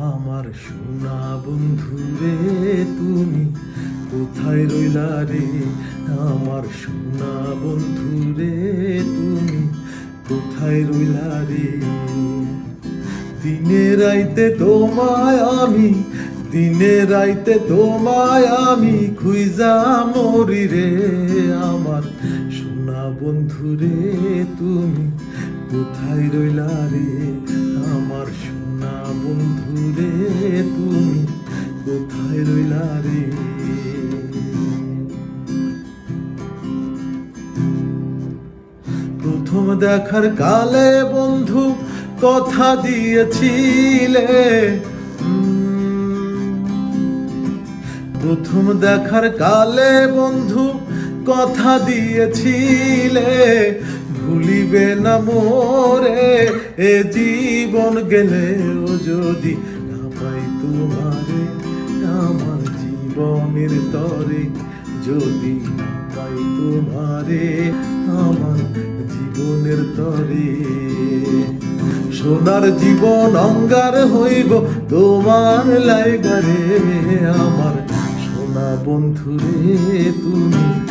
আমার সোনা বন্ধু রে, তুমি কোথায় রইলা রে? আমার সোনা বন্ধু রে, তুমি কোথায় রইলা রে? দিনে রাইতে তোমায় আমি, দিনে রাইতে তোমায় আমি খুইজা মরি রে। আমার সোনা বন্ধু রে, তুমি কোথায় রইলা রে? সোনা বন্ধু রে তুমি কোথায় রইলা রে? প্রথম দেখার কালে বন্ধু কথা দিয়েছিলে। প্রথম দেখার কালে বন্ধু কথা দিয়েছিলে। ভুলিবে না মোরে, এ জীবন গেলেও যদি না পাই তোমারে আমার জীবনের তরে, যদি না পাই তোমারে, আমার জীবনের তরে। সোনার জীবন অঙ্গার হইব তোমার লাইগারে, আমার সোনা বন্ধুরে তুমি।